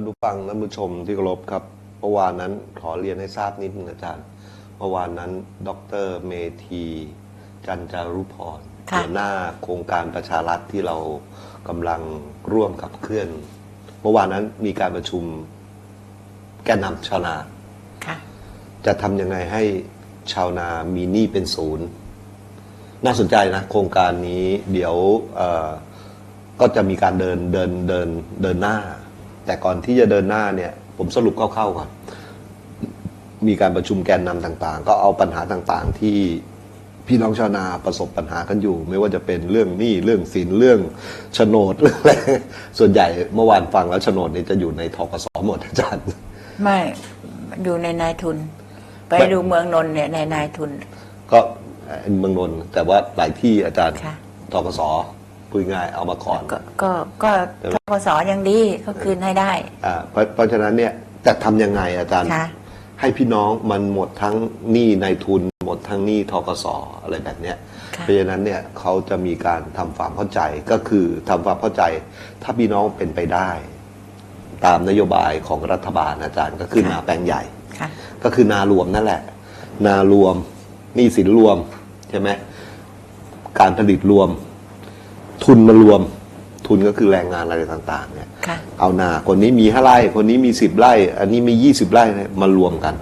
ท่านผู้ฟังท่านผู้ชมที่เคารพครับเมื่อวานนั้นขอเรียนให้ทราบนิดนึงอาจารย์เมื่อวานนั้น ดรเมธีจันจารุพรค่ะหัวหน้าโครงการประชารัฐที่เรากำลังร่วมกับเคลื่อน เมื่อวานนั้นมีการประชุมแกนนำชาวนาค่ะจะทำยังไงให้ชาวนามีหนี้เป็นศูนย์ น่าสนใจนะ โครงการนี้เดี๋ยวเอ่อก็จะมีการเดินเดินเดินเดินหน้า แต่ก่อนที่จะเดินหน้าเนี่ย ผมสรุปคร่าวๆก่อน มีการประชุมแกนนำต่างๆ ก็เอาปัญหาต่างๆที่พี่น้องชาวนาประสบปัญหากันอยู่ ไม่ว่าจะเป็นเรื่องหนี้เรื่องสินเรื่องโฉนดเรื่องอะไรส่วนใหญ่เมื่อวานฟังแล้วโฉนดนี่จะอยู่ในทกสหมดอาจารย์ ไม่อยู่ในนายทุน ไปไม่ดูเมืองนนท์เนี่ยในนายทุน ก็เอ่อเมืองนนท์แต่ว่าหลายที่อาจารย์ค่ะทกส พูดง่ายเอามาก่อน ก็ก็ก็ใช่ไหมทกสยังดีก็คืนให้ได้ อ่าเพราะเพราะฉะนั้นเนี่ยจะทำยังไงอาจารย์ ค่ะ ให้พี่น้องมันหมดทั้งหนี้ในทุน หมดทั้งหนี้ทกสอะไรแบบเนี้ย ค่ะ เพราะฉะนั้นเนี่ยเขาจะมีการทำความเข้าใจก็คือทำความเข้าใจถ้าพี่น้องเป็นไปได้ ตามนโยบายของรัฐบาลอาจารย์ก็คือนาแปลงใหญ่ ค่ะ ก็คือนารวมนั่นแหละ นารวมหนี้สินรวมใช่ไหมการผลิตรวม ทุนมารวม ทุนก็คือแรงงานอะไรต่างๆเนี่ยค่ะ เอานาคนนี้มีห้าไร่ คนนี้มีสิบไร่ อันนี้มียี่สิบไร่เนี่ยมารวมกัน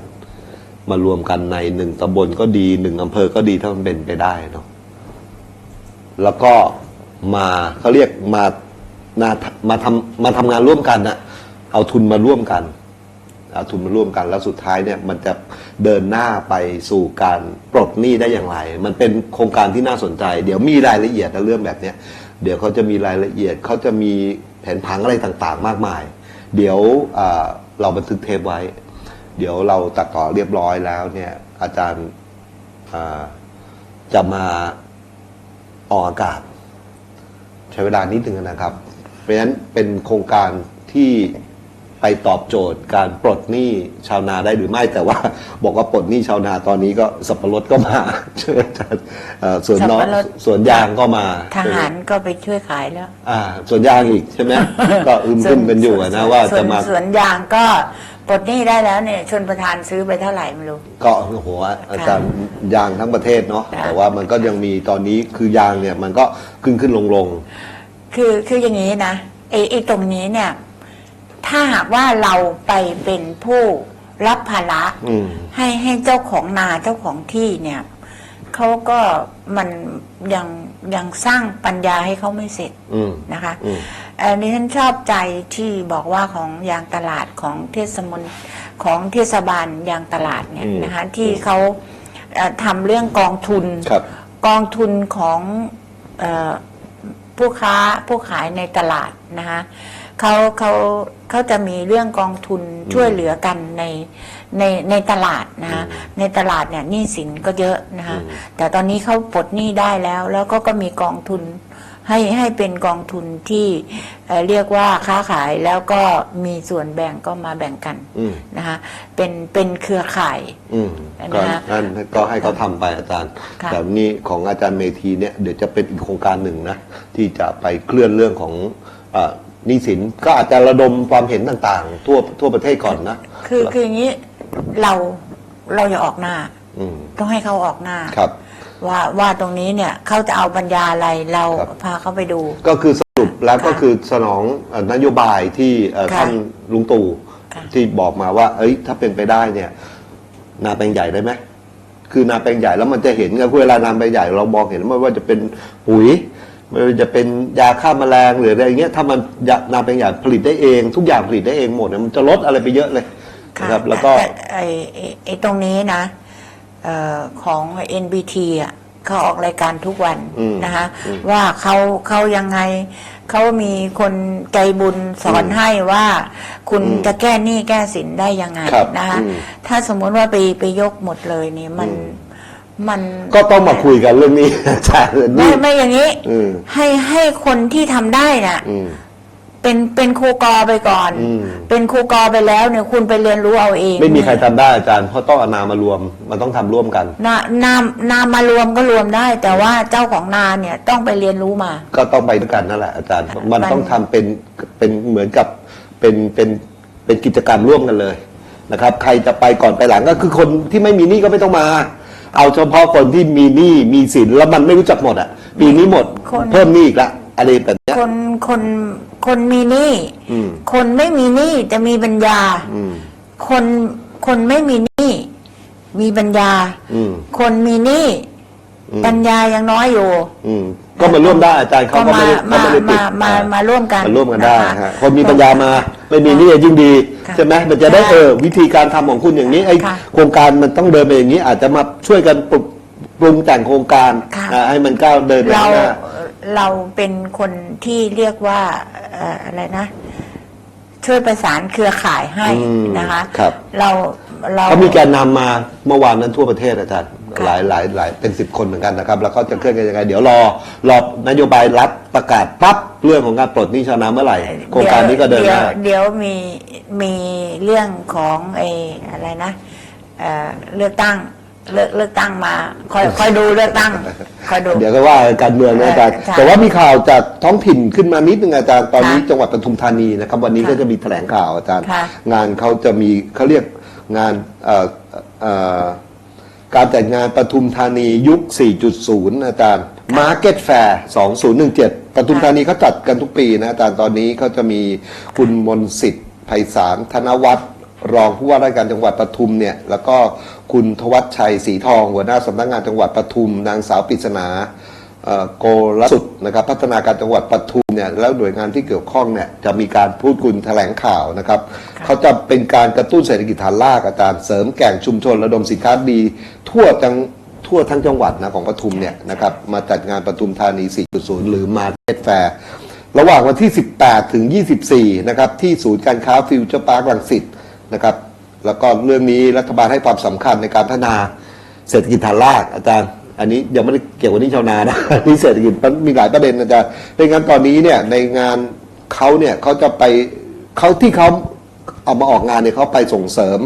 มารวมกันในหนึ่งตำบลก็ดีหนึ่งอำเภอก็ดีถ้ามันเป็นไปได้เนาะแล้วก็มาเขาเรียกมานามาทำมาทำงานร่วมกันนะเอาทุนมาร่วมกัน เอาทุนมาร่วมกัน แล้วสุดท้ายเนี่ยมันจะเดินหน้าไปสู่การปลดหนี้ได้อย่างไร มันเป็นโครงการที่น่าสนใจ เดี๋ยวมีรายละเอียดนะเรื่องแบบเนี้ย เดี๋ยวเขาจะมีรายละเอียดเขาจะมีแผนผังอะไรต่างๆ มากมาย เดี๋ยวเราบันทึกเทปไว้ เดี๋ยวเราตัดต่อเรียบร้อยแล้วเนี่ยอาจารย์จะมาออกอากาศ ใช้เวลานิดหนึ่งนะครับ เพราะฉะนั้นเป็นโครงการที่ ไปตอบโจทย์การปลดหนี้ชาวนาได้หรือไม่แต่ว่า บอกว่าปลดหนี้ชาวนาตอนนี้ก็สับปะรดก็มาใช่ไหมอาจารย์เอ่อสวนน้องสับปะรด สวนยางก็มาทหารก็ไปช่วยขายแล้วอ่าสวนยางอีกใช่ไหมก็อึมครึมกันอยู่อะนะว่าส่จะมาสวนยางก็ปลดหนี้ได้แล้วเนี่ยชนประธานซื้อไปเท่าไหร่ไม่รู้ ก็โอ้โหอาจารย์ยางทั้งประเทศเนาะค่ะ แต่ว่ามันก็ยังมีตอนนี้คือยางเนี่ยมันก็ขึ้นขึ้นลงลง คือคืออย่างนี้นะไอ้ไอ้ตรงนี้เนี่ย ถ้าหากว่าเราไปเป็นผู้รับภาระอืม ให้ให้เจ้าของนาเจ้าของที่เนี่ยเขาก็มันยังยังสร้างปัญญาให้เขาไม่เสร็จอืม นะคะอืมอันนี้ฉันชอบใจที่บอกว่าของยางตลาดของเทศมนของเทศบาลยางตลาดเนี่ยอืม นะคะที่เขาเอ่อทำเรื่องกองทุน ครับ กองทุนของเออผู้ค้าผู้ขายในตลาดนะคะ เขาเขาเขาจะมีเรื่องกองทุนช่วยเหลือกันในในในตลาดนะคะในตลาดเนี่ยหนี้สินก็เยอะนะคะอืมแต่ตอนนี้เขาปลดหนี้ได้แล้ว แล้วก็ก็มีกองทุนให้ให้เป็นกองทุนที่เอ่อเรียกว่าค้าขายแล้วก็มีส่วนแบ่งก็มาแบ่งกันอืมนะคะเป็นเป็นเครือข่ายอืมนะก็ฮะนั่นก็ให้เขาทำไปอาจารย์ค่ะแต่นี่ของอาจารย์เมธีเนี่ยเดี๋ยวจะเป็นอีกโครงการหนึ่งนะที่จะไปเคลื่อนเรื่องของเอ่อ หนี้สินก็อาจจะระดมความเห็นต่างๆ ทั่วทั่วประเทศก่อนนะ คือคืออย่างนี้เราเราอย่าออกหน้า อืมต้องให้เขาออกหน้า ครับ ว่าว่าตรงนี้เนี่ยเขาจะเอาปัญญาอะไรเราครับ พาเขาไปดู ก็คือสรุปแล้วค่ะก็คือสนองเอ่อนโยบายที่เอ่อค่ะท่านลุงตู่ค่ะ ที่บอกมาว่า เอ้ย ถ้าเป็นไปได้เนี่ย นาแปลงใหญ่ได้ไหมคือนาแปลงใหญ่แล้วมันจะเห็นไงเวลานาแปลงใหญ่เรามองเห็นไม่ว่าจะเป็นปุ๋ย ไม่ว่าจะเป็นยาฆ่าแมลงหรืออะไรเงี้ยถ้ามันยานาแปลงใหญ่ผลิตได้เอง ทุกอย่างผลิตได้เองหมดเนี่ยมันจะลดอะไรไปเยอะเลยค่ะนะครับ แล้วก็แต่ไอ้ไอ้ไอ้ตรงนี้นะเออของ NBT อะเขาออกรายการทุกวันอืมนะคะอืมว่าเขาเขายังไงเขามีคนใจบุญสอนอืมให้ว่า คุณอืมจะแก้หนี้แก้สินได้ยังไงครับนะคะอืม ถ้าสมมุติว่าไปไปยกหมดเลยเนี่ยมัน อืม มันก็ต้องมาคุยกันเรื่องนี้อาจารย์ไม่นี่ไม่อย่างนี้อืมให้ให้คนที่ทำได้น่ะอืมเป็นเป็นครูกอไปก่อนอืมเป็นครูกอไปแล้วเนี่ยคุณไปเรียนรู้เอาเอง ไม่มีใครทำได้อาจารย์เพราะต้องเอานามารวม มันต้องทำร่วมกันนานามนามารวมก็รวมได้ แต่ว่าเจ้าของนาเนี่ยต้องไปเรียนรู้มา ก็ต้องไปด้วยกันนั่นแหละอาจารย์ มันมันต้องทำเป็นเป็นเหมือนกับเป็นเป็นเป็นกิจกรรมร่วมกันเลยนะครับ ใครจะไปก่อนไปหลังก็คือคนที่ไม่มีหนี้ก็ไม่ต้องมา เอาเฉพาะคนที่มีหนี้มีสินแล้วมันไม่รู้จักหมดอะ ปีนี้หมดคน เพิ่มหนี้อีกละอะไรแบบเนี้ย คนคนคนมีหนี้อืม คนไม่มีหนี้แต่มีปัญญา อืม คนคนไม่มีหนี้มีปัญญา อืม คนมีหนี้อืม ปัญญายังน้อยอยู่ อืมก็มาร่วมได้อาจารย์เขาก็ไม่ได้มาเขาไม่ได้ปิดมามาอ่มาร่วมกันมาร่วมกันได้นะคะฮะคนมีปัญญามาไม่มีหนี่ยิ่งดีค่ะใช่ไหมมันจะได้ค่ะเออวิธีการทำของคุณอย่างนี้ไอ้ค่ะโครงการมันต้องเดินไปอย่างนี้ อาจจะมาช่วยกันปรับปรุงแต่งโครงการค่ะ อ่าให้มันก้าวเดินไปเราข้างหน้า เราเป็นคนที่เรียกว่าเอ่ออะไรนะ ช่วยประสานเครือข่ายให้อืมนะคะ ครับ เราเรา เขามีแกนนำมาเมื่อวานนั้นทั่วประเทศอาจารย์ค่ะ หลายหลายหลายเป็นสิบคนเหมือนกันนะครับ แล้วเขาจะเคลื่อนกันยังไง เดี๋ยวรอรอนโยบายรัฐประกาศปั๊บเรื่องของการปลดหนี้ชาวนาเมื่อไหร่ โครงการนี้ก็เดินหเดี๋ยวน้าเดี๋ยวมีมีเรื่องของไอ้อะไรนะเอ่อเลือกตั้งเลือกเลือกตั้งมาคอยคอยดูเลือกตั้งคอยดูเดี๋ยวก็ว่าการเมืองนะอาจารย์เออใช่แต่ว่ามีข่าวจากท้องถิ่นขึ้นมานิดนึงอาจารย์ตอนนี้ค่ะจังหวัดปทุมธานีนะครับ วันนี้ค่ะก็จะมีแถลงข่าวอาจารย์ค่ะงานเขาจะมีเขาเรียกงานเอ่อเอ่อ การจัดงานปทุมธานียุค 4.0 อาจารย์ Market Fair 2017 ปทุมธานีเขาจัดกันทุกปีนะอาจารย์ตอนนี้เขาจะมีคุณมนต์สิทธิ์ไพศาลธนวัฒน์รองผู้ว่าราชการจังหวัดปทุมเนี่ย แล้วก็คุณทวัชชัยศรีทองหัวหน้าสำนักงานจังหวัดปทุม นางสาวปริศนาเอ่อ โกลสุดนะครับพัฒนาการจังหวัดปทุมเนี่ยแล้วหน่วยงานที่เกี่ยวข้องเนี่ยจะมีการพูดคุยแถลงข่าวนะครับเขาจะเป็นการกระตุ้นเศรษฐกิจฐานรากอาจารย์เสริมแก่งชุมชนระดมสินค้าดี ทั่วจังทั่วทั้งจังหวัดนะของปทุมเนี่ยนะครับมาจัดงานปทุมธานี 4.0 หรือมาเก็ตแฟร์ระหว่างวันที่ 18 ถึง 24 นะครับที่ศูนย์การค้าฟิวเจอร์พาร์ครังสิตนะครับแล้วก็เรื่องนี้รัฐบาลให้ความสำคัญในการพัฒนาเศรษฐกิจฐานรากอาจารย์ อันนี้ยังไม่ได้เกี่ยวกับนี่ชาวนานะอันนี่เศรษฐกิจมันมีหลายประเด็นอาจารย์ในงานตอนนี้เนี่ยในงานเขาเนี่ยเขาจะไปเขาที่เขาเอามาออกงานเนี่ยเขาไปส่งเสริม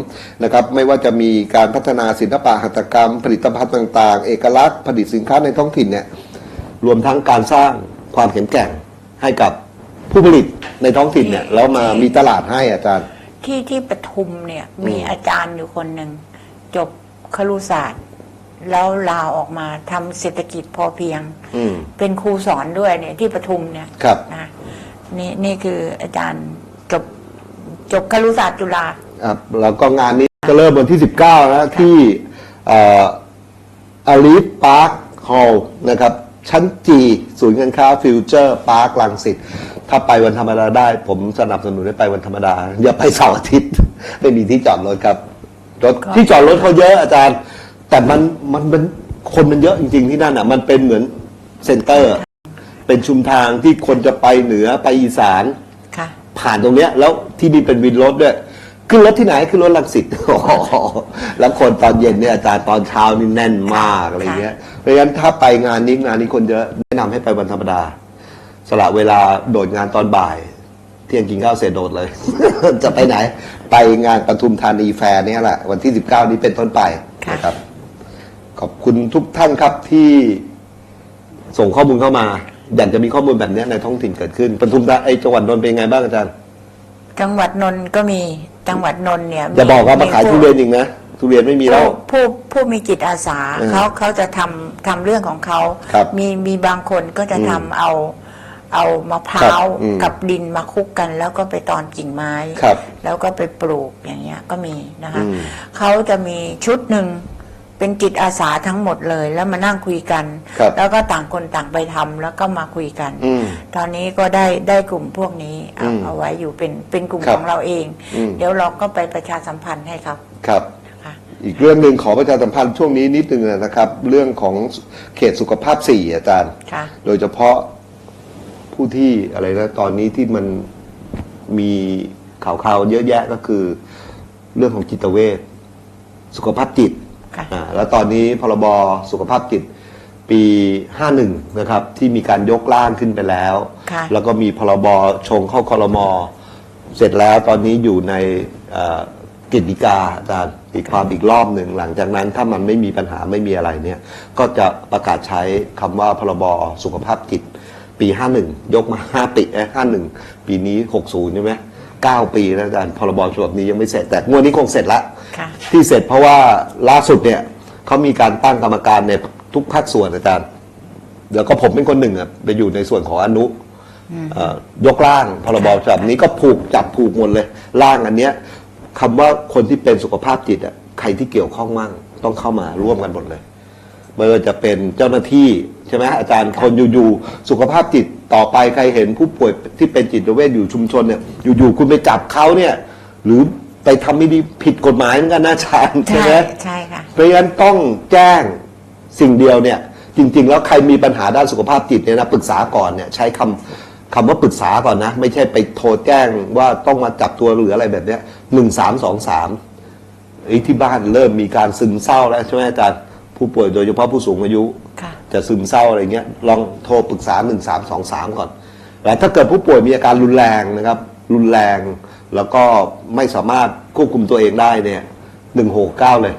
นะครับ ไม่ว่าจะมีการพัฒนาศิลปะหัตถกรรม ผลิตภัณฑ์ต่างๆ เอกลักษณ์ผลิตสินค้าในท้องถิ่นเนี่ยรวมทั้งการสร้างความแข็งแกร่งให้กับผู้ผลิตในท้องถิ่นเนี่ยแล้วมามีตลาดให้อาจารย์ ที่ที่ปทุมเนี่ยมีอาจารย์อยู่คนหนึ่งจบครุศาสตร์ แล้วลาออกมาทำเศรษฐกิจพอเพียง อืม เป็นครูสอนด้วยเนี่ยที่ปทุมเนี่ยครับ นะนี่นี่คืออาจารย์จบจบครุศาสตร์จุฬาครับแล้วก็งานนี้จะเริ่มวันที่ 19 นะ ที่อาลีฟพาร์คฮอลล์นะครับ ชั้นจีศูนย์การค้าฟิวเจอร์พาร์คลังสิตถ้าไปวันธรรมดาได้ ผมสนับสนุนให้ไปวันธรรมดา อย่าไปเสาร์อาทิตย์ ไม่มีที่จอดรถครับรถครับที่จอดรถเขาเยอะอาจารย์ แต่มันมันเป็นคนมันเยอะจริงๆที่นั่นอะ มันเป็นเหมือนเซ็นเตอร์ เป็นชุมทางที่คนจะไปเหนือไปอีสาน ค่ะ ผ่านตรงเนี้ย แล้วที่นี่เป็นวินรถด้วยขึ้นรถที่ไหนขึ้นรถลังสิตโอ้โหแล้วคนตอนเย็นเนี่ยอาจารย์ตอนเช้านี่แน่นมากอะไรเงี้ยเพราะฉะนั้นถ้าไปงานนี้งานนี้คนเยอะแนะนำให้ไปวันธรรมดา สละเวลาโดดงานตอนบ่าย เที่ยงกินข้าวเสร็จโดดเลย จะไปไหน ไปงานปทุมธานีแฟร์เนี่ยแหละวันที่ 19 นี้เป็นต้นไปค่ะนะครับข อบคุณทุกท่านครับที่ส่งข้อมูลเข้ามา อยากจะมีข้อมูลแบบเนี้ยในท้องถิ่นเกิดขึ้นปทุมธาไอจังหวัดนนท์เป็นยังไงบ้างอาจารย์ จังหวัดนนท์ก็มีจังหวัดนนท์เนี่ยอย่าบอกว่ามาขายผู้ทุเรียนอีกนะทุเรียนไม่มีแล้วผู้ผู้ผู้มีจิตอาสาอืมเขาเขาจะทำทำเรื่องของเขาครับมีมีบางคนก็จะอืมทำเอาเอามะพร้าวครับอืมกับดินมาคลุกกัน แล้วก็ไปตอนกิ่งไม้ครับแล้วก็ไปปลูกอย่างเงี้ยก็มีนะคะอืมเขาจะมีชุดหนึ่ง เป็นจิตอาสาทั้งหมดเลย แล้วมานั่งคุยกัน ครับแล้วก็ต่างคนต่างไปทำแล้วก็มาคุยกัน อืมตอนนี้ก็ได้ได้กลุ่มพวกนี้เอาอืมเอาไว้อยู่เป็นเป็นกลุ่มครับของเราเอง อืม เดี๋ยวเราก็ไปประชาสัมพันธ์ให้ครับครับ ค่ะ อีกเรื่องหนึ่งขอประชาสัมพันธ์ช่วงนี้นิดนึงนะครับ เรื่องของเขตสุขภาพสี่อาจารย์ ค่ะ โดยเฉพาะผู้ที่อะไรนะตอนนี้ที่มันมีข่าวข่าวๆเยอะแยะก็คือ เรื่องของจิตเวชสุขภาพจิต ค่ะอ่าแล้วตอนนี้พรบสุขภาพจิตปี 51 นะครับ ที่มีการยกร่างขึ้นไปแล้ว ค่ะ แล้วก็มีพรบชงเข้าคอรมอเสร็จแล้วตอนนี้อยู่ในเอ่อกฤษฎีกาอาจารย์อีกความอีกรอบหนึ่งหลังจากนั้นถ้ามันไม่มีปัญหาไม่มีอะไรเนี่ย ก็จะประกาศใช้คำว่าพรบสุขภาพจิตปี 51 ยกมา 5 ปีเอ้ย51 ปีนี้ 60 ใช่ไหม 9 ปีแล้วอาจารย์พรบฉบับนี้ยังไม่เสร็จแต่งวดนี้คงเสร็จละค่ะ ที่เสร็จเพราะว่าล่าสุดเนี่ยเขามีการตั้งกรรมการในทุกภาคส่วนอาจารย์เดี๋ยวก็ผมเป็นคนหนึ่งอะไปอยู่ในส่วนของอนุเอ่อยกร่างพรบฉบับนี้ก็ผูกจับผูกหมดเลยร่างอันเนี้ยคำว่าคนที่เป็นสุขภาพจิตอะใครที่เกี่ยวข้องมั่งต้องเข้ามาร่วมกันหมดเลย ไม่ว่าจะเป็นเจ้าหน้าที่ใช่ไหมอาจารย์คนอยู่ๆสุขภาพจิต ต่อไปใครเห็นผู้ป่วยที่เป็นจิตเวชอยู่ชุมชนเนี่ยอยู่ๆคุณไปจับเขาเนี่ยหรือไปทำไม่ดีผิดกฎหมายเหมือนกันนะอาจารย์ใช่ใช่ไหมใช่ค่ะเพราะฉะนั้นต้องแจ้งสิ่งเดียวเนี่ยจริง ๆ แล้วใครมีปัญหาด้านสุขภาพจิตเนี่ยนะปรึกษาก่อนเนี่ยใช้คำคำว่าปรึกษาก่อนนะ ไม่ใช่ไปโทรแจ้งว่าต้องมาจับตัวหรืออะไรแบบเนี้ยหนึ่งสามสองสามไอ้ที่บ้านเริ่มมีการซึมเศร้าแล้วใช่ไหมอาจารย์ ผู้ป่วยโดยเฉพาะผู้สูงอายุ ค่ะ จะซึมเศร้าอะไรเงี้ยลองโทรปรึกษาหนึ่งสามสองสามก่อนแต่ถ้าเกิดผู้ป่วยมีอาการรุนแรงนะครับ รุนแรงแล้วก็ไม่สามารถควบคุมตัวเองได้เนี่ยหนึ่งหกเก้าเลย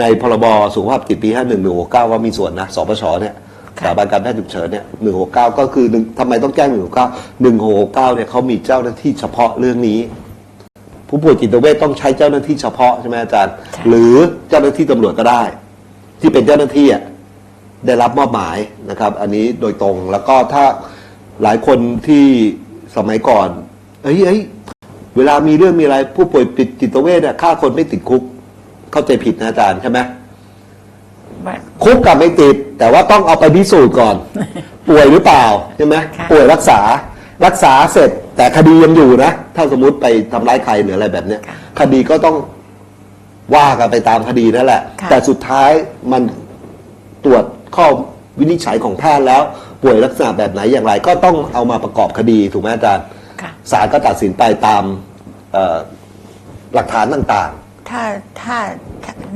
ในพรบสุขภาพจิตปีห้าหนึ่งหนึ่งหกเก้าว่ามีส่วนนะสปชเนี่ยค่ะสถาบันการแพทย์ฉุกเฉินเนี่ยหนึ่งหกเก้าก็คือหนึ่งทำไมต้องแจ้งหนึ่งหกเก้าหนึ่งหกเก้าเนี่ยเขามีเจ้าหน้าที่เฉพาะเรื่องนี้ ผู้ป่วยจิตเวชต้องใช้เจ้าหน้าที่เฉพาะใช่ไหมอาจารย์ใช่หรือเจ้าหน้าที่ตำรวจก็ได้ ที่เป็นเจ้าหน้าที่อะได้รับมอบหมายนะครับ อันนี้โดยตรงแล้วก็ถ้าหลายคนที่สมัยก่อนเอ้ยเอ้ยเวลามีเรื่องมีอะไร ผู้ป่วยจิตจิตเวชเนี่ยฆ่าคนไม่ติดคุก เข้าใจผิดนะอาจารย์ใช่ไหมคุกกับไม่ติด แต่ว่าต้องเอาไปพิสูจน์ก่อน ป่วยหรือเปล่าใช่ไหมค่ะป่วยรักษารักษาเสร็จ แต่คดียังอยู่นะ ถ้าสมมติไปทำร้ายใครหรืออะไรแบบเนี้ยค่ะคดีก็ต้อง ว่ากันไปตามคดีนั่นแหละ ค่ะ แต่สุดท้ายมันตรวจข้อวินิจฉัยของแพทย์แล้ว ป่วยลักษณะแบบไหนอย่างไร ก็ต้องเอามาประกอบคดีถูกไหมอาจารย์ค่ะ ศาลก็ตัดสินไปตามเอ่อหลักฐานต่างถ้าถ้า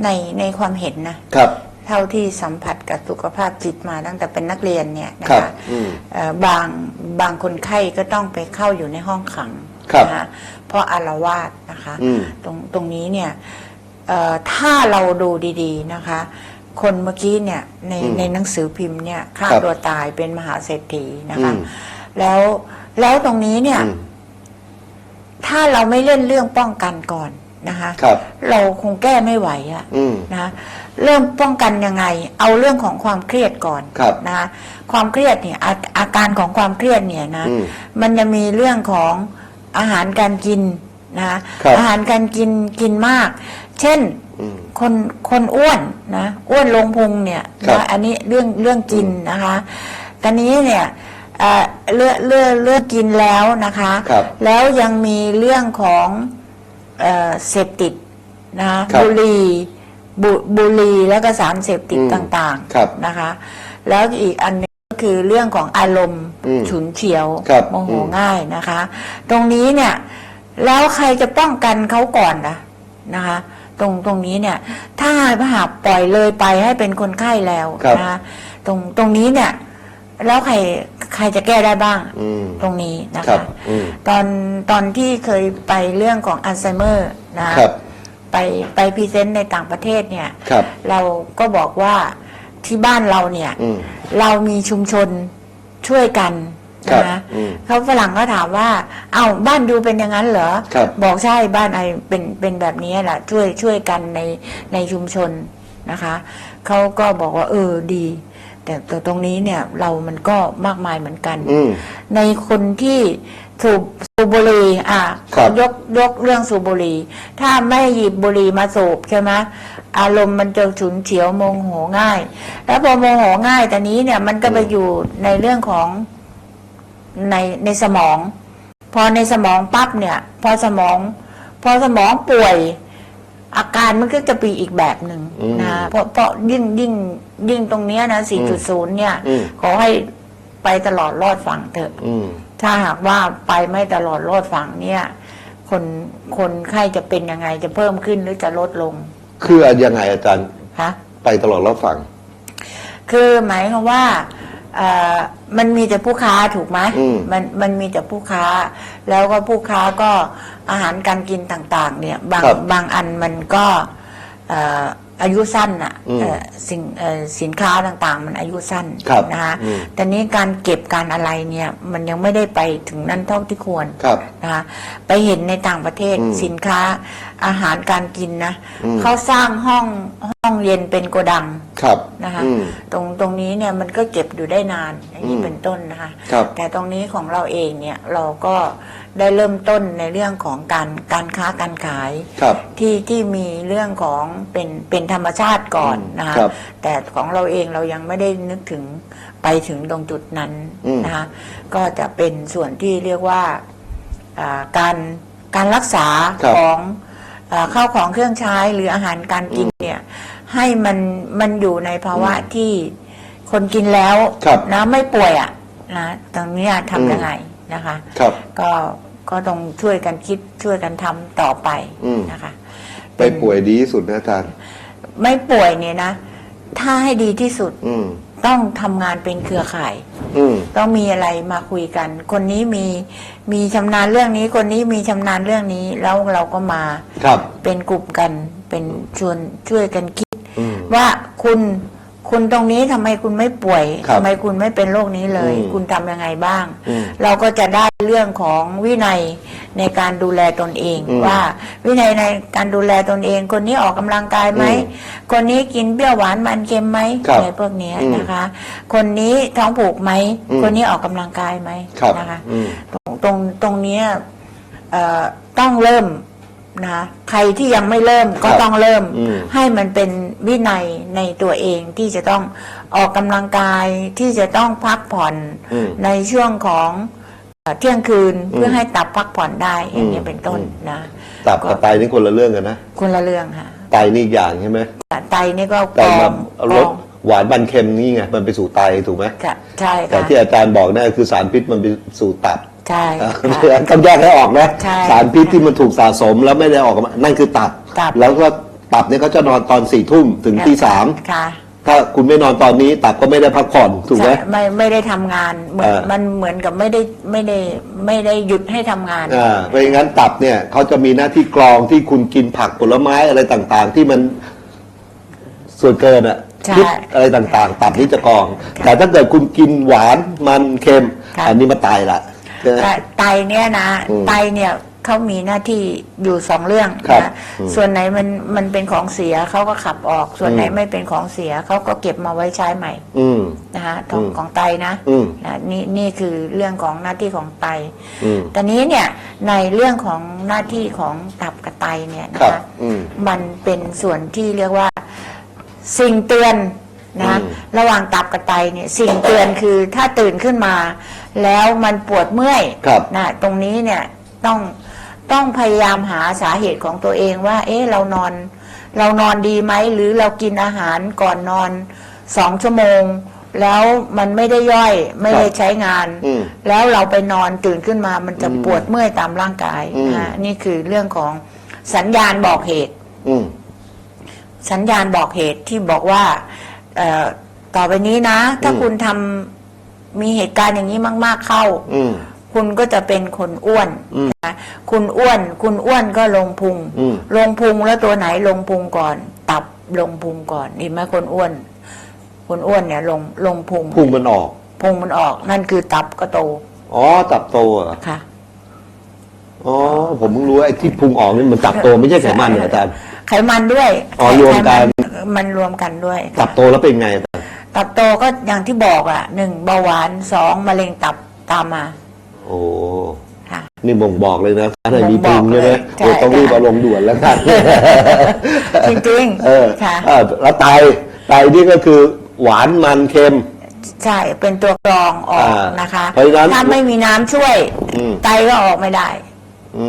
ในในความเห็นนะ ๆ ครับ เท่าที่สัมผัสกับสุขภาพจิตมาตั้งแต่เป็นนักเรียนเนี่ยนะครับคะอืมเอ่อบางบางคนไข้ก็ต้องไปเข้าอยู่ในห้องขังครับนะคะเพราะอารวาสนะคะ อืมตรงตรงนี้เนี่ยเอ่อ ถ้าเราดูดีๆนะคะ คนเมื่อกี้เนี่ยในอืมในหนังสือพิมพ์เนี่ยฆ่าครับตัวตายเป็นมหาเศรษฐีนะคะอืมแล้วแล้วตรงนี้เนี่ยอืมถ้าเราไม่เล่นเรื่องป้องกันก่อนนะคะครับเราคงแก้ไม่ไหวอะอืมนะเริ่มป้องกันยังไง เอาเรื่องของความเครียดก่อนครับนะความเครียดเนี่ยอาอาการของความเครียดเนี่ยนะอืมมันจะมีเรื่องของอาหารการกินนะครับอาหารการกินกินมาก เช่นอืม คนคนอ้วนนะอ้วนลงพุงเนี่ยครับนะอันนี้เรื่องเรื่องกินนะคะตอนนี้เนี่ยเอ่อเลือกเลือกเลือกกินแล้วนะคะ ครับแล้วยังมีเรื่องของเอ่อเสพติดนะคะครับบุหรี่บุบุหรี่แล้วก็สารเสพติดอืมต่างครับๆนะคะ แล้วอีกอันหนึงก็คือเรื่องของอารมณ์อืมฉุนเฉียวครับโมโหอืม ง่ายนะคะ ตรงนี้เนี่ยแล้วใครจะป้องกันเขาก่อนนะนะคะ ตรงตรงนี้เนี่ย ถ้าหากปล่อยเลยไปให้เป็นคนไข้แล้วครับนะคะตรงตรงนี้เนี่ย แล้วใครใครจะแก้ได้บ้างอืมตรงนี้นะครัคะ บอืม ตอนตอนที่เคยไปเรื่องของอัลไซเมอร์นะครับ ไปไปพรีเซนต์ในต่างประเทศเนี่ย ครับ เราก็บอกว่าที่บ้านเราเนี่ย อืม เรามีชุมชนช่วยกัน ครับนะอืมเขาฝรั่งก็ถามว่า เอ้าบ้านดูเป็นอย่างนั้นเหรอครับบอกใช่บ้านไอเป็นเป็นแบบนี้แหละช่วยช่วยกันในในชุมชนนะคะเขาก็บอกว่า เออดี แต่แต่ตรงนี้เนี่ยเรามันก็มากมายเหมือนกัน อืมในคนที่สูบสูบบุหรี่อะครับยกยกเรื่องสูบบุหรี่ถ้าไม่หยิบบุหรี่มาสูบใช่ไหมอารมณ์มันจะฉุนเฉียวโมโหง่าย แล้วพอโมโหง่ายแต่นี้เนี่ยมันก็ไปอยู่ในเรื่องของ ในในสมอง พอในสมองปั๊บเนี่ย พอสมอง พอสมองป่วย อาการมันก็จะปีอีกแบบหนึ่งอืมนะเพราะเพราะยิ่งยิ่งยิ่งตรงเนี้ยนะ 4.0 เนี่ยอืมขอให้ไปตลอดรอดฝั่งเถอะอืมถ้าหากว่าไปไม่ตลอดรอดฝั่งเนี่ย คนคนไข้จะเป็นยังไงจะเพิ่มขึ้นหรือจะลดลง คือยังไงอาจารย์คะไปตลอดรอบฝั่งคือหมายความว่า เอ่อมันมีแต่ผู้ค้าถูกไหมอืม มันมันมีแต่ผู้ค้า แล้วก็ผู้ค้าก็อาหารการกินต่าง ๆ เนี่ย บางครับบางอันมันก็เอ่ออายุสั้นอะอืมเอ่อสิ่งเอ่อสินค้าต่างๆ มันอายุสั้นครับนะคะอืม แต่นี้การเก็บการอะไรเนี่ยมันยังไม่ได้ไปถึงนั้นเท่าที่ควร ครับ นะคะไปเห็นในต่างประเทศอืมสินค้าอาหารการกินนะอืม เขาสร้างห้องห้อง เย็นเป็นโกดังครับนะคะอืม ตรงตรงนี้เนี่ยมันก็เก็บอยู่ได้นานอย่างนี้อืม เป็นต้นนะคะ ครับ แต่ตรงนี้ของเราเองเนี่ยเราก็ได้เริ่มต้นในเรื่องของการการค้าการขาย ครับ ที่ที่มีเรื่องของเป็นเป็นธรรมชาติก่อนนะคะครับแต่ของเราเองเรายังไม่ได้นึกถึงไปถึงตรงจุดนั้นอืม นะคะก็จะเป็นส่วนที่เรียกว่าอ่าการการรักษาครับของอาข้าวของเครื่องใช้หรืออาหารการกินเนี่ย ให้มันมันอยู่ในภาวะที่คนกินแล้วครับนะไม่ป่วยอะนะตรงเนี้ยอืมทำยังไงนะคะ ครับ ก็ก็ต้องช่วยกันคิดช่วยกันทำต่อไปอืม นะคะ ไปป่วยดีที่สุดนะอาจารย์ ไม่ป่วยเนี่ยนะ ถ้าให้ดีที่สุดอืม ต้องทำงานเป็นเครือข่าย อืม ต้องมีอะไรมาคุยกัน คนนี้มีมีชำนาญเรื่องนี้ คนนี้มีชำนาญเรื่องนี้ แล้วเราก็มาครับ เป็นกลุ่มกันเป็นชวนช่วยกันคิดอืม ว่าคุณคุณตรงนี้ทำไมคุณไม่ป่วยครับทำไมคุณไม่เป็นโรคนี้เลย อืมคุณทำยังไงบ้าง อืมเราก็จะได้เรื่องของวินัยในการดูแลตนเอง อืมว่าวินัยในการดูแลตนเอง คนนี้ออกกำลังกายไหม อืมคนนี้กินเปรี้ยวหวานมันเค็มไหมครับอะไรพวกเนี้ยอืมนะคะ คนนี้ท้องผูกไหม อืม คนนี้ออกกำลังกายไหมครับนะคะ อืม ตรงตรงตรงเนี้ยเอ่อต้องเริ่ม นะใครที่ยังไม่เริ่มก็ครับต้องเริ่ม อืม ให้มันเป็นวินัยในตัวเองที่จะต้องออกกำลังกายที่จะต้องพักผ่อนอืม ในช่วงของเอ่อเที่ยงคืนอืมเพื่อให้ตับพักผ่อนได้อย่างนี้ยอืมเป็นต้นอืม นะตับกับไตนี่คนละเรื่องกันนะคนละเรื่องค่ะไตนี่อีกอย่างใช่ไหมแต่ไตนี่ก็แต่กอมางกลอดงหวานมันเค็มนี่ไงมันไปสู่ไตถูกไหมค่ะใช่แต่ค่ะที่อาจารย์บอกนั่นคือสารพิษมันไปสู่ตับ ใช่อ่าค่ะต้องแยกให้ออกนะใช่สารพิษที่มันถูกสะสมแล้วไม่ได้ออกมานั่นคือตับ ตับ แล้วก็ตับเนี่ยเขาจะนอนตอนสี่ทุ่มถึงตีสามค่ะ ถ้าคุณไม่นอนตอนนี้ตับก็ไม่ได้พักผ่อนถูกไหมใช่ไม่ไม่ได้ทำงานเหมือนเออ มันเหมือนกับไม่ได้ไม่ได้ไม่ได้หยุดให้ทำงาน อ่าเพราะงั้นตับเนี่ยเขาจะมีหน้าที่กรองที่คุณกินผักผลไม้อะไรต่างๆ ที่มันส่วนเกินอะใช่พิษอะไรต่างๆ ตับนี่จะกรอง แต่ถ้าเกิดคุณกินหวานมันเค็ม ค่ะ อันนี้มาตายละ ใช่ไหมแต่ไตเนี่ยนะอืมไตเนี่ยเขามีหน้าที่อยู่สองเรื่องครับนะอืมส่วนไหนมันมันเป็นของเสียเขาก็ขับออก ส่วนไหนอืม ไม่เป็นของเสียเขาก็เก็บมาไว้ใช้ใหม่อืม นะคะของอืม ของไตนะอืมนะนี่นี่คือเรื่องของหน้าที่ของไต อืมแต่นี้เนี่ยในเรื่องของหน้าที่ของตับกับไตเนี่ยนะครัคะ บ อืม มันเป็นส่วนที่เรียกว่าสิ่งเตือนนะอืมระหว่างตับกับไตเนี่ยสิ่งเตือนคือถ้าตื่นขึ้นมา แล้วมันปวดเมื่อยครับนะตรงนี้เนี่ยต้องต้องพยายามหาสาเหตุของตัวเองว่า เอ๊ะเรานอน เรานอนดีไหมหรือเรากินอาหารก่อนนอนสองชั่วโมง แล้วมันไม่ได้ย่อยไม่ได้ใช้งาน อืม แล้วเราไปนอนตื่นขึ้นมามันจะอืมปวดเมื่อยตามร่างกายอืม นะฮะนี่คือเรื่องของสัญญาณบอกเหตุ อืม สัญญาณบอกเหตุที่บอกว่าเอ่อต่อไปนี้นะ ถ้าอืมคุณทำ มีเหตุการณ์อย่างนี้มาก ๆเข้า อืม คุณก็จะเป็นคนอ้วนอืมนะคุณอ้วน คุณอ้วนก็ลงพุง อืม ลงพุงแล้วตัวไหนลงพุงก่อน ตับลงพุงก่อนเห็นไหมคนอ้วน คนอ้วนเนี่ยลงลงพุงพุงมันออก พุงมันออก นั่นคือตับก็โตอ๋อ ตับโตเหรอค่ะ อ๋อ ผมเพิ่งรู้ว่าไอ้ที่พุงออกนี่มันตับโตไม่ใช่ไขมันเหรออาจารย์ ไขมันด้วยอ๋อรวมกัน ไขมันมันรวมกันด้วยตับโตแล้วเป็นไงอาจารย์ ตับโตก็อย่างที่บอกอะหนึ่งเบาหวานสองมะเร็งตับตามมา โอ้ค่ะ นี่บ่งบอกเลยนะถ้ามีบ่พุงงบอกใช่ไหมเลยใช่ โอ้ต้องรีบใช่เอาลงด่วนแล้วกันจริงๆเออค่ะ เออแล้วไตไตนี่ก็คือหวานมันเค็ม ใช่เป็นตัวกรองออกอ่านนะคะเพราะฉะนั้นถ้าไม่มีน้ำช่วย อืม ไตก็ออกไม่ได้อื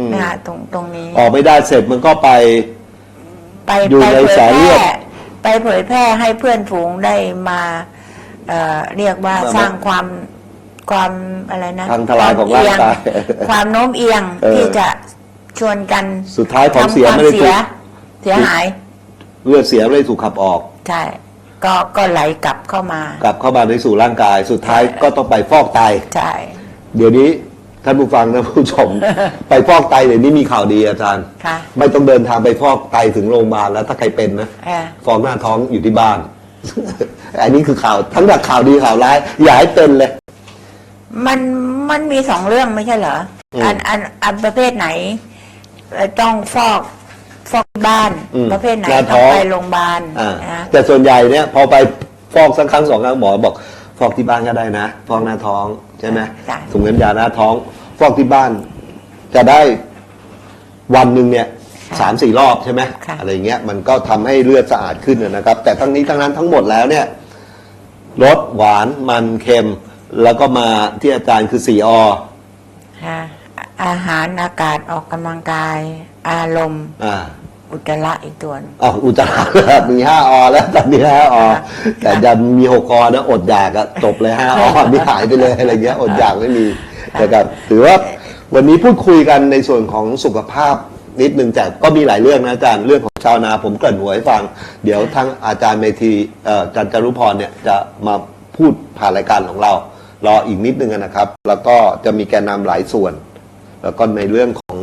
มนะคะตรงตรงนี้ ออกไม่ได้เสร็จมันก็ไป ไปอยู่ไปในเผยสายแพเลืร่อด ไปเผยแพร่ให้เพื่อนฝูงได้มาเอ่อเรียกว่ามาสร้างความความอะไรนะพังทลายของควมร่างกายเอียงความโน้มเอียงเออที่จะชวนกันสุดท้ายของเสียทำควาไม่ได้เสีถูยกเสียหายเลือดเสียไม่ได้ถูกขับออก ใช่ก็ก็ไหลกลับเข้ามา กลับเข้ามาในสู่ร่างกาย สุดท้ายก็ต้องไปฟอกไตใช่เดี๋ยวนี้ ท่านผู้ฟังนะผู้ชม ไปฟอกไตเดี๋ยวนี้มีข่าวดีอาจารย์ ค่ะไม่ต้องเดินทางไปฟอกไตถึงโรงพยาบาลแล้วถ้าใครเป็นนะเออ ฟอกหน้าท้องอยู่ที่บ้าน อันนี้คือข่าวทั้งจากข่าวดีข่าวร้ายอย่าให้เป็นเลย มันมันมีสองเรื่องไม่ใช่เหรออืมอันอันอันประเภทไหนเอ่อต้องฟอกฟอกบ้าน อืมประเภทไหนหน้าท้ต้อองงไปโรงพยาบาลอ่านะแต่ส่วนใหญ่เนี่ยพอไปฟอกสักครั้งสองครั้งหมอบอก ฟอกที่บ้านก็ได้นะฟอกหน้าท้องใช่ไหมใช่ถุงน้ำยาหน้าท้อง ฟอกที่บ้าน จะได้วันหนึ่งเนี่ยสามสี่รอบใช่ไหมค่ะ อะไรเงี้ยมันก็ทำให้เลือดสะอาดขึ้นนะครับ แต่ทั้งนี้ทั้งนั้นทั้งหมดแล้วเนี่ยรสหวานมันเค็ม แล้วก็มาที่อาจารย์คือสี่อ ค่ะอาหารอากาศออกกำลังกาย อารมณ์ อ่า อุจจาระอีกตัวหนึ่ง อ๋ออุจจาระมีห้าอแล้วตอนนี้ห้าอค่ะแต่จะมีหกอนะอดอยากอะจบเลยห้าอนี่หายไปเลยอะไรเงี้ยอดอยากไม่มีนะครับถือว่าวันนี้พูดคุยกันในส่วนของสุขภาพนิดนึงแต่ก็มีหลายเรื่องนะอาจารย์เรื่องของชาวนาผมเกริ่นหัวให้ฟัง เดี๋ยวทั้งอาจารย์เมธีเอ่ออาจารย์จารุพรเนี่ยจะมาพูดผ่านรายการของเรา รออีกนิดนึงนะครับ แล้วก็จะมีแกนนำหลายส่วน แล้วก็ในเรื่องของ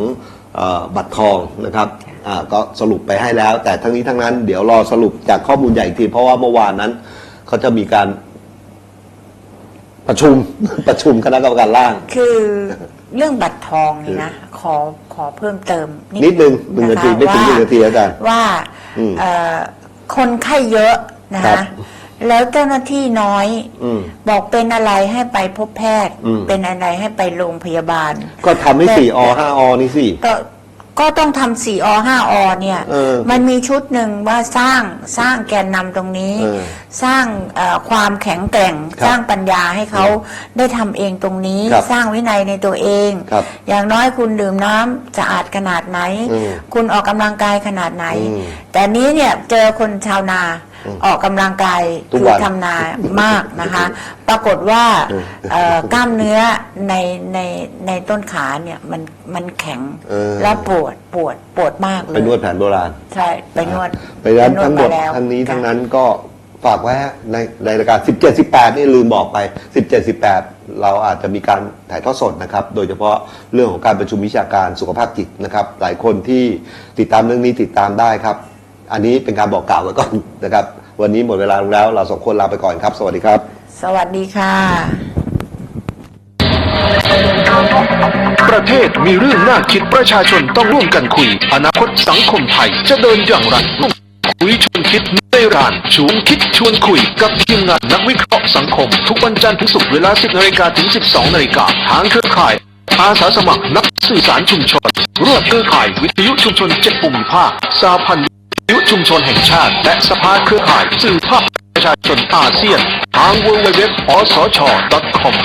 เออบัตรทองนะครับอ่า ก็สรุปไปให้แล้ว แต่ทั้งนี้ทั้งนั้นเดี๋ยวรอสรุปจากข้อมูลใหญ่อีกที เพราะว่าเมื่อวานนั้นเขาจะมีการประชุมประชุมคณะกรรมการร่าง คือเรื่องบัตรทองนี่นะขอขอเพิ่มเติม นิดนึงหนึ่งนาทีะคะไม่ถึงหนึ่งว่นาทีอาจารย์ว่าอืมเอ่อคนไข้เยอะนะครับคะแล้วเจ้าหน้าที่น้อยอืมบอกเป็นอะไรให้ไปพบแพทย์อืมเป็นอะไรให้ไปโรงพยาบาล ก็ทำให้แต่สี่อห้าอนี่สิ ก็ก็ต้องทำสี่อห้าอเนี่ยเออมันมีชุดหนึ่งว่าสร้างสร้างแกนนำตรงนี้ เออสร้างเอ่อความแข็งแกร่งครับสร้างปัญญาให้เขาได้ทำเองตรงนี้ ครับสร้างวินัยในตัวเอง ครับอย่างน้อยคุณดื่มน้ำสะอาดขนาดไหน อืมคุณออกกำลังกายขนาดไหน อืมแต่นี้เนี่ยเจอคนชาวนา ออกกำลังกายทุกคืวันทำนามากนะคะ ปรากฏว่าอืมเอ่อกล้ามเนื้อในในในต้นขาเนี่ยมันมันแข็งเออ แล้วปวดปวดปวดมากเลยไปนวดแผนโบราณ ใช่ไปนวดไปนั้นปนวทั้งหมดาแล้วทั้งนี้ทั้งค่ะนั้นก็ฝากไว้ฮะในในรายการ 17 18 นี่ลืมบอกไป 17 18 เราอาจจะมีการถ่ายทอดสดนะครับ โดยเฉพาะเรื่องของการประชุมวิชาการสุขภาพจิตนะครับ หลายคนที่ติดตามเรื่องนี้ติดตามได้ครับ อันนี้เป็นการบอกกล่าวไว้ก่อนนะครับ วันนี้หมดเวลาลงแล้ว เราสองคนลาไปก่อนครับ สวัสดีครับ สวัสดีค่ะ ประเทศมีเรื่องน่าคิดประชาชนต้องร่วมกันคุย อนาคตสังคมไทยจะเดินอย่างไรร่วมคุยชวนคิดในร้านชวนคิดชวนคุยกับทีมงานนักวิเคราะห์สังคม ทุกวันจันทร์ถึงศุกร์เวลา 10นาฬิกาถึง 12นาฬิกาทางเครือข่าย อาสาสมัครนักสื่อสารชุมชนร่วมเครือข่ายวิทยุชุมชนเจ็ดภูมิภาคสาพันธ์ วิทยุชุมชนแห่งชาติ และสภาเครือข่ายสื่อภาคประชาชนอาเซียนทาง www.osch.com